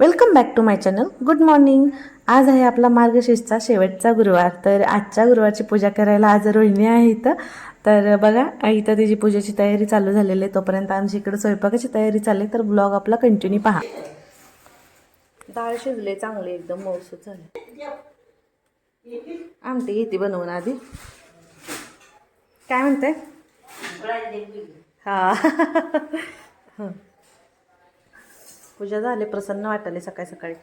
Welcome back to my channel good morning आज आहे आपला मार्गशीर्षचा शेवटचा गुरुवार. तर आजच्या गुरुवारची पूजा करायला आज रोहिणी आहे इथं. तर बघा इथं तिची पूजेची तयारी चालू झालेली आहे. तोपर्यंत आमची इकडे स्वयंपाकाची तयारी चालली तर ब्लॉग आपला कंटिन्यू पहा. डाळ शिजले चांगले एकदम मौसूद झाले. आमटी घेते बनवून आधी. काय म्हणते हं. पूजा झाली प्रसन्न वाटले सकाळी सकाळी.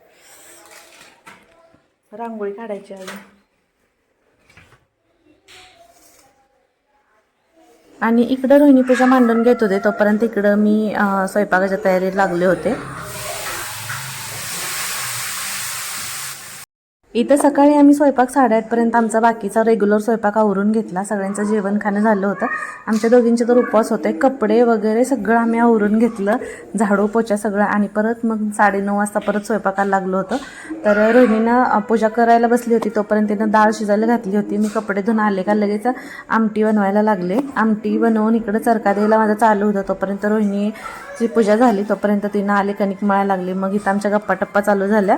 रांगोळी काढायची अजून आणि इकडं रोहिणी पूजा मांडून घेत होते तोपर्यंत इकडं मी स्वयंपाकाच्या तयारीत लागले होते. इथं सकाळी आम्ही स्वयंपाक साडेआठपर्यंत आमचा बाकीचा रेग्युलर स्वयंपाक आवरून घेतला. सगळ्यांचं जेवण खाणं झालं होतं. आमच्या दोघींचे तर उपवास होते. कपडे वगैरे सगळं आम्ही आवरून घेतलं. झाडू पोचा सगळं आणि परत मग साडेनऊ वाजता परत स्वयंपाकाला लागलो होतं. तर रोहिणीनं पूजा करायला बसली होती तोपर्यंत तिनं डाळ शिजायला घातली होती. मी कपडे धुवून आले का लगेच आमटी बनवायला लागले. आमटी बनवून इकडं चरका द्यायला माझं चालू होतं. तोपर्यंत रोहिणीची पूजा झाली. तोपर्यंत तिनं आले कणिक मळायला लागली. मग इथं आमच्या गप्पा टप्पा चालू झाल्या.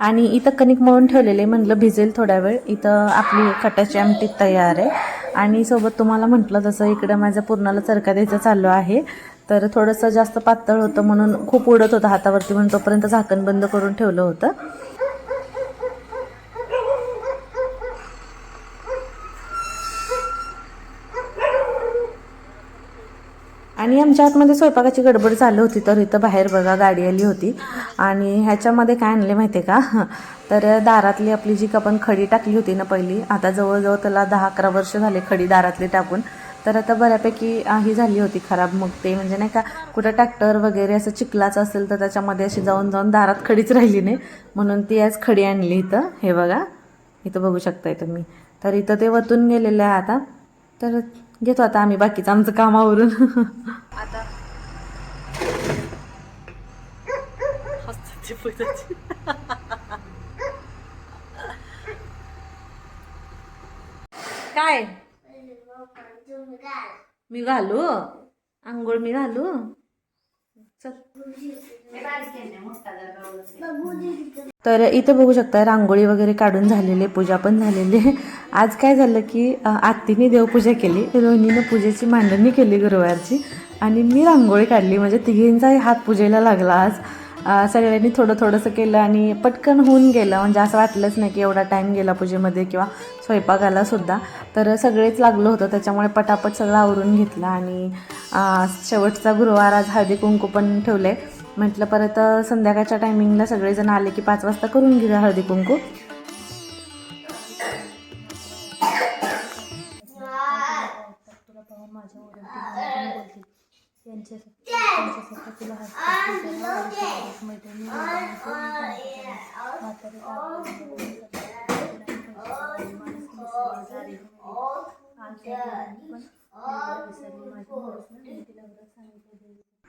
आणि इथं कणिक मळून ठेवलेले म्हटलं भिजेल थोड्या वेळ. इथं आपली कटाची आमटी तयार आहे. आणि सोबत तुम्हाला म्हटलं तसं इकडं माझं पूर्णाला चरका द्यायचं चालू आहे. तर थोडंसं जास्त पातळ होतं म्हणून खूप उडत होतं हातावरती म्हणून तोपर्यंत झाकण बंद करून ठेवलं होतं. आणि आमच्या आतमध्ये स्वयंपाकाची गडबड चालू होती तर इथं बाहेर बघा गाडी आली होती. आणि ह्याच्यामध्ये काय आणले माहिती आहे का? तर दारातली आपली जी आपण खडी टाकली होती ना पहिली आता जवळजवळ त्याला दहा अकरा वर्ष झाले खडी दारातली टाकून. तर आता बऱ्यापैकी ही झाली होती खराब मग ते म्हणजे नाही का कुठं ट्रॅक्टर वगैरे असं चिखलाचं असेल तर त्याच्यामध्ये अशी जाऊन जाऊन दारात खडीच राहिली नाही. म्हणून ती आज खडी आणली इथं. हे बघा इथं बघू शकताय तुम्ही. तर इथं ते वतून गेलेलं आहे आता. तर घेतो आता आम्ही बाकीचं आमचं कामावरून आता. काय? मी घालू? आंघोळ मी घालू? तर इथं बघू शकता रांगोळी वगैरे काढून झालेली आहे, पूजा पण झालेली. आहे आज काय झालं की आत्तीने देवपूजा केली. रोहिणीनं पूजेची मांडणी केली गुरुवारची आणि मी रांगोळी काढली. म्हणजे तिघींचाही हात पूजेला लागला आज. सगळ्यांनी थोडं थोडंसं केलं आणि पटकन होऊन गेलं. म्हणजे असं वाटलंच नाही की एवढा टाईम गेला पूजेमध्ये किंवा स्वयंपाकाला सुद्धा. तर सगळेच लागलं होतं. त्याच्यामुळे पटापट सगळं आवरून घेतलं आणि अ, शेवटचा गुरुवार आज हळदी कुंकू पण ठेवले म्हटलं परत संध्याकाळच्या टायमिंगला सगळेजण आले की पाच वाजता करून घेऊया हळदी कुंकू.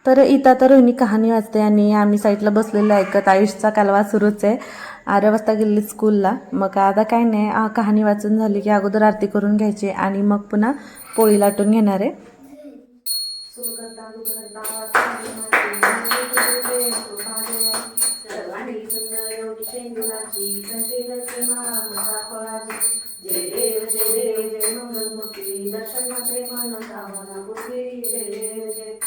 तर इथं तर रोहिणी कहाणी वाचते आणि आम्ही साईडला बसलेलो ऐकत आयुषचा कालवा सुरूच आहे. आर्या वाजता गेली स्कूलला. मग आता काय नाही कहाणी वाचून झाली की अगोदर आरती करून घ्यायची आणि मग पुन्हा पोळी लाटून घेणार आहे. जय देव जय देव जय मंगलमूर्ती दर्शन मात्रे मानवता मनापुत्री जय देव जय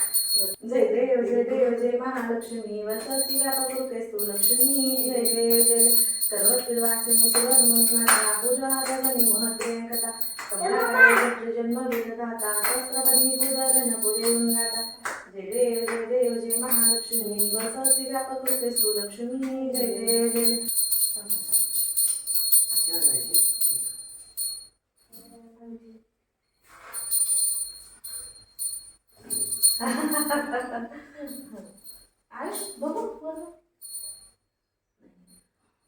जय देव जय देव जय महालक्ष्मी वसती व्यापकृतेस्तु लक्ष्मी जय देव जय सर्वत्र वासिनी सुवर्णमाता पूजादवनी महत्रेकता कमलाकाय जन्म विधाता सहस्रपत्नी जय देव जय देव जय महालक्ष्मी. वसती व्यापकृतेस्तु लक्ष्मी जय देव जय आयुष बघू बघू.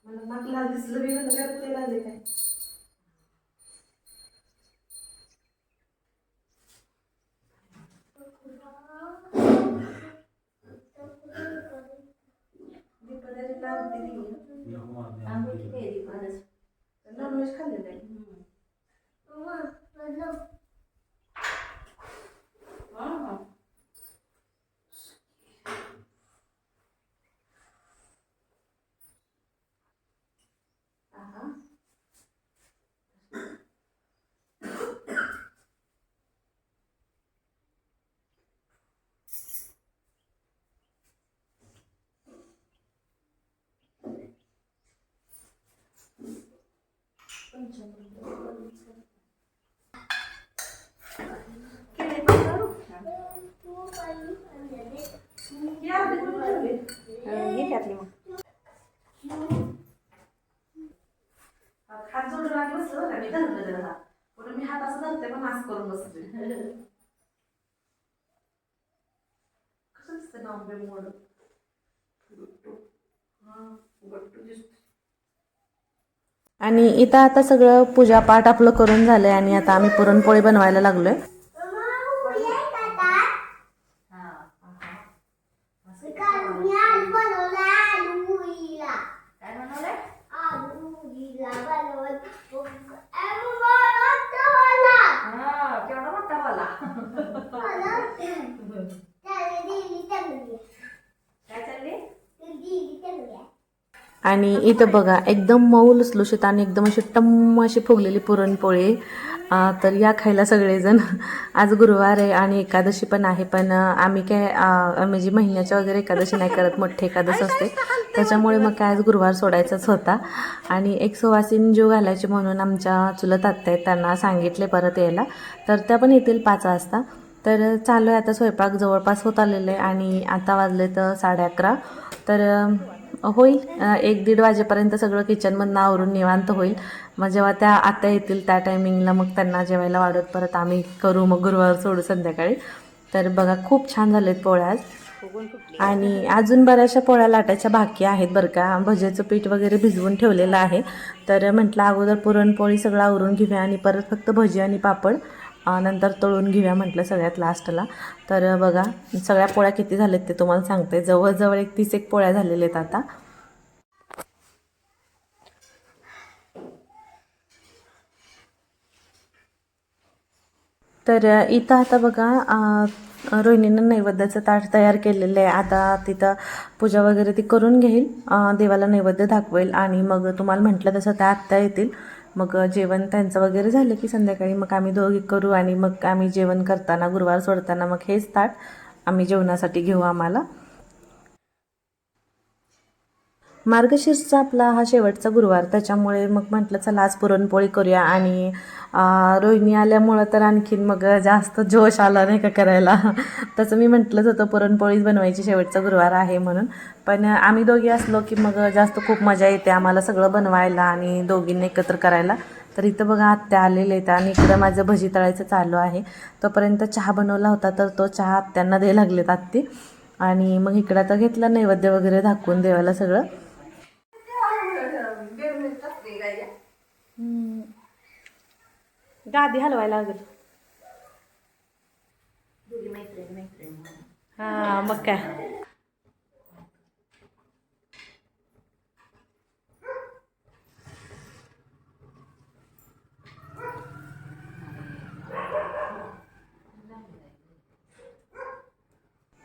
मला नाकला दिसलं बी म्हणलं काय तेल काय? ነው። हात जोडून आधी बसलं बरं का मी धरलं जरा हात म्हणून मी हात असं धरते पण असं करून बसते कसं दिसतं ना आंबे मोड गट्टू हा गट्टू दिसतो आणि इथं आता सगळं पूजापाठ आपलं करून झालंय आणि आता आम्ही पुरणपोळी बनवायला लागलोय. काय बनवलंय हा केवढा मोठा वाला काय चालली आणि इथं बघा एकदम मऊ लुसलुशीत आणि एकदम अशी टम्म अशी फुगलेली पुरणपोळी. तर या खायला सगळेजण. आज गुरुवार आहे आणि एकादशी पण आहे पण आम्ही काय म्हणजे महिन्याच्या वगैरे एकादशी नाही करत मोठी एकादश असते. त्याच्यामुळे मग काय आज गुरुवार सोडायचाच होता. आणि एक सुवासीन जीव घालायचे म्हणून आमच्या चुलत आत्या आहेत त्यांना सांगितले परत यायला. तर त्या पण येतील पाच वाजता. तर चालू आहे आता स्वयंपाक जवळपास होत आलेलं आहे आणि आता वाजले तर साडे अकरा. तर होईल. एक दीड वाजेपर्यंत सगळं किचनमधनं आवरून निवांत होईल. मग जेव्हा त्या आत्या येतील त्या टायमिंगला मग त्यांना जेवायला वाढत परत आम्ही करू. मग गुरुवार सोडू संध्याकाळी. तर बघा खूप छान झालेत पोळ्या आज. आणि अजून बऱ्याचशा पोळ्या लाटायच्या बाकी आहेत बरं का. भजेचं पीठ वगैरे भिजवून ठेवलेलं आहे. तर म्हटलं अगोदर पुरणपोळी सगळं आवरून घेऊया आणि परत फक्त भजी आणि पापड. नंतर तळून घेऊया म्हटलं सगळ्यात लास्टला. तर बघा सगळ्या पोळ्या किती झाल्यात ते तुम्हाला सांगते. जवळजवळ एक तीस एक पोळ्या झालेल्या आहेत आता. तर इथं आता बघा रोहिणीनं नैवेद्याचं ताट तयार केलेलं आहे. आता तिथं पूजा वगैरे ती करून घेईल. देवाला नैवेद्य दाखवेल आणि मग तुम्हाला म्हटलं तसं त्या आत्या येतील. मग जेवण त्यांचं वगैरे झालं की संध्याकाळी मग आम्ही दोघी करू आणि मग आम्ही जेवण करताना गुरुवार सोडताना मग हेच ताट आम्ही जेवणासाठी घेऊ आम्हाला. मार्गशीर्षचा आपला हा शेवटचा गुरुवार. त्याच्यामुळे मग म्हटलं चला आज पुरणपोळी करूया आणि रोहिणी आल्यामुळं तर आणखीन मग जास्त जोश आला नाही का करायला. तसं मी म्हटलंच होतं पुरणपोळीच बनवायची शेवटचा गुरुवार आहे म्हणून. पण आम्ही दोघी असलो की मग जास्त खूप मजा येते आम्हाला सगळं बनवायला आणि दोघींनी एकत्र करायला. तर इथं बघा आत्या आलेले आहेत आणि इकडं माझं भजी तळायचं चालू आहे. तोपर्यंत चहा बनवला होता तर तो चहा आत्यांना द्यायला लागलेत आत्ती. आणि मग इकडं आता घेतला नैवेद्य वगैरे दाखवून देवाला सगळं. गादी हलवायला लागेल. हा मग काय?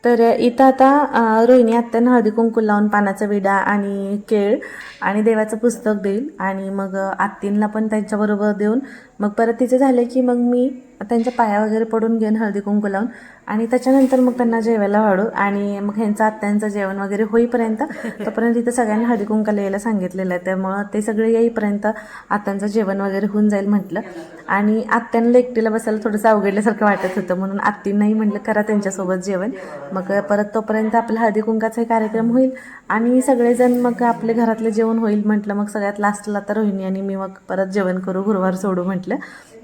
तर इथं आता रोहिणी आत्यानं हळदी कुंकू लावून पानाचा विडा आणि केळ आणि देवाचं पुस्तक देईल. आणि मग आत्तींना पण त्यांच्याबरोबर देऊन मग परत तिचं झालं की मग मी त्यांच्या पाया वगैरे पडून घेईन हळदी कुंकू लावून आणि त्याच्यानंतर मग त्यांना जेवायला वाढू आणि मग ह्यांचं आत्यांचं जेवण वगैरे होईपर्यंत तोपर्यंत इथं सगळ्यांनी हळदी कुंकाला यायला सांगितलेलं आहे. त्यामुळं ते सगळे येईपर्यंत आत्यांचं जेवण वगैरे होऊन जाईल म्हटलं. आणि आत्यांना एकटीला बसायला थोडंसं अवघडल्यासारखं वाटत होतं. म्हणून आत्तींनाही म्हटलं करा त्यांच्यासोबत जेवण. मग परत तोपर्यंत आपला हळदी कुंकाचाही कार्यक्रम होईल आणि सगळेजण मग आपले घरातले जेवण होईल म्हटलं. मग सगळ्यात लास्टला तर रोहिणी आणि मी मग परत जेवण करू गुरुवार सोडू म्हटलं.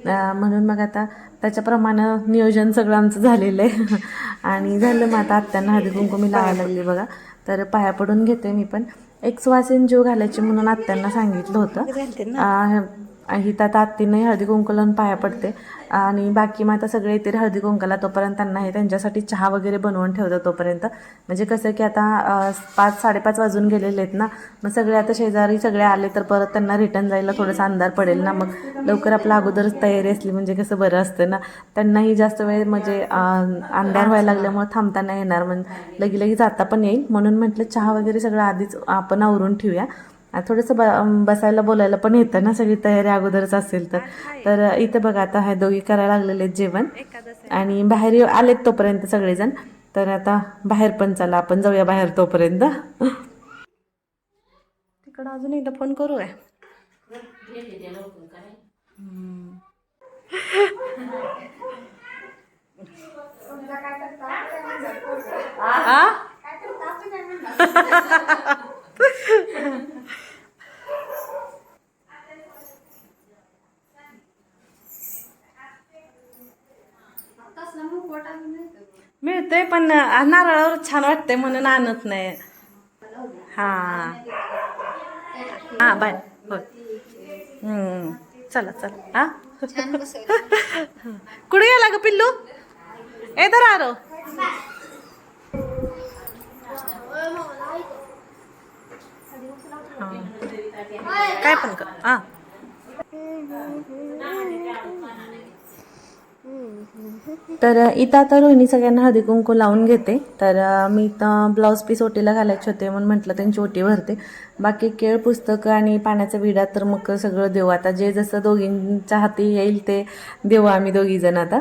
म्हणून मग आता त्याच्याप्रमाणे नियोजन सगळं आमचं झालेलं आहे. आणि झालं मग आता आत्यांना हळदी कुंकू मी लावायला लागली बघा. तर पाया पडून घेते मी पण. एक सुवासीन जीव घालायची म्हणून आत्यांना सांगितलं होतं. आ, ही तर हळदी कुंकू पाया पडते. आणि बाकी मग आता सगळे येतील हळदी कुंकाला तोपर्यंत त्यांना हे त्यांच्यासाठी चहा वगैरे बनवून ठेवतो तोपर्यंत. म्हणजे कसं की आता पाच साडेपाच वाजून गेलेले आहेत ना मग सगळे आता शेजारी सगळे आले तर परत त्यांना रिटर्न जायला थोडासा अंधार पडेल ना. मग लवकर आपला अगोदरच तयारी असली म्हणजे कसं बरं असतं ना. त्यांनाही जास्त वेळ म्हणजे अंधार व्हायला लागल्यामुळे थांबताना येणार. म्हणजे लगी लगी जाता पण येईल. म्हणून म्हटलं चहा वगैरे सगळं आधीच आपण आवरून ठेवूया. थोडंसं ब बसायला बोलायला पण येतं ना सगळी तयारी अगोदरच असेल तर. तर इथे बघा आता हे दोघी करायला लागलेले आहेत जेवण. आणि बाहेर येऊ- आलेत तोपर्यंत सगळेजण. तर आता बाहेर पण चला आपण जाऊया बाहेर तोपर्यंत. तिकडं अजून एकदा फोन करू आहे आ? येतोय पण नारळावर छान वाटतंय म्हणून आणत नाही. हा. हा बाय. हो चला चला. हा? कुठे गेला ग पिल्लू? येतो तर आरो. काय पण कर. हा. तर इथं आता रोहिणी सगळ्यांना हळदी कुंकू लावून घेते. तर मी इथं ब्लाऊज पीस ओटीला घालायचे होते म्हणून म्हटलं त्यांची ओटी भरते. बाकी केळ पुस्तकं आणि पाण्याचा विडा तर मग सगळं देऊ. आता जे जसं दोघींच्या हाती येईल ते देऊ आम्ही दोघी जण आता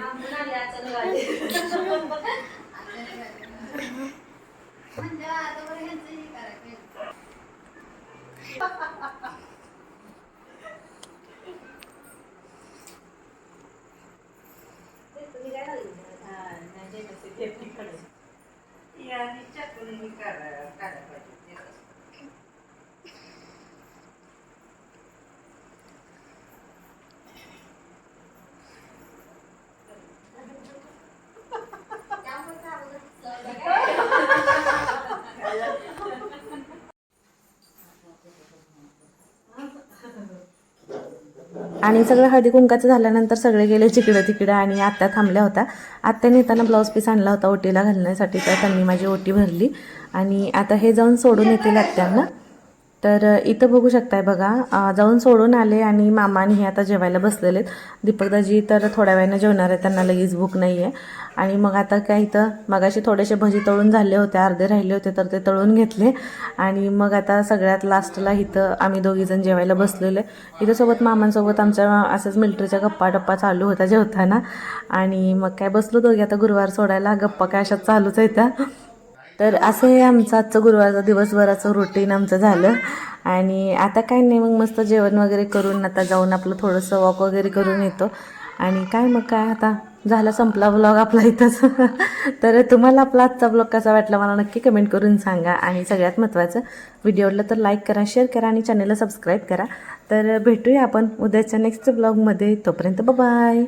आणि सगळं हळदी कुंकाचं झाल्यानंतर सगळे गेले जिकडं तिकडं आणि आत्या थांबल्या होत्या. आत्या नेताना ब्लाऊज पीस आणला होता ओटीला घालण्यासाठी तर त्यांनी माझी ओटी भरली. आणि आता हे जाऊन सोडून येतील आत्यांना. तर इथं बघू शकताय बघा जाऊन सोडून आले आणि मामा आणि हे आता जेवायला बसलेले आहेत दीपकदाजी तर थोड्या वेळानं जेवणार आहे त्यांना लगेच भूक नाही आहे आणि मग आता काय इथं मगाशी थोडेसे भजी तळून झाले होते अर्धे राहिले होते तर ते तळून घेतले. आणि मग आता सगळ्यात लास्टला इथं आम्ही दोघीजण जेवायला बसलेले इथं सोबत मामांसोबत आमच्या असंच मिलिटरीच्या गप्पा टप्पा चालू होता जेवताना. आणि मग काय बसलो दोघी आता गुरुवार सोडायला. गप्पा काय अशाच चालूच आहेत त्या. तर असं हे आमचं आजचं गुरुवारचा दिवसभराचं रुटीन आमचं झालं. आणि आता काय नाही मग मस्त जेवण वगैरे करून आता जाऊन आपलं थोडंसं वॉक वगैरे करून येतो. आणि काय मग काय आता? झाला संपला ब्लॉग आपला इथंच. तर तुम्हाला आपला आजचा ब्लॉग कसा वाटला मला नक्की कमेंट करून सांगा. आणि सगळ्यात महत्त्वाचं व्हिडिओला तर लाईक करा शेअर करा आणि चॅनलला सबस्क्राईब करा. तर भेटूया आपण उद्याच्या नेक्स्ट ब्लॉगमध्ये तोपर्यंत बाय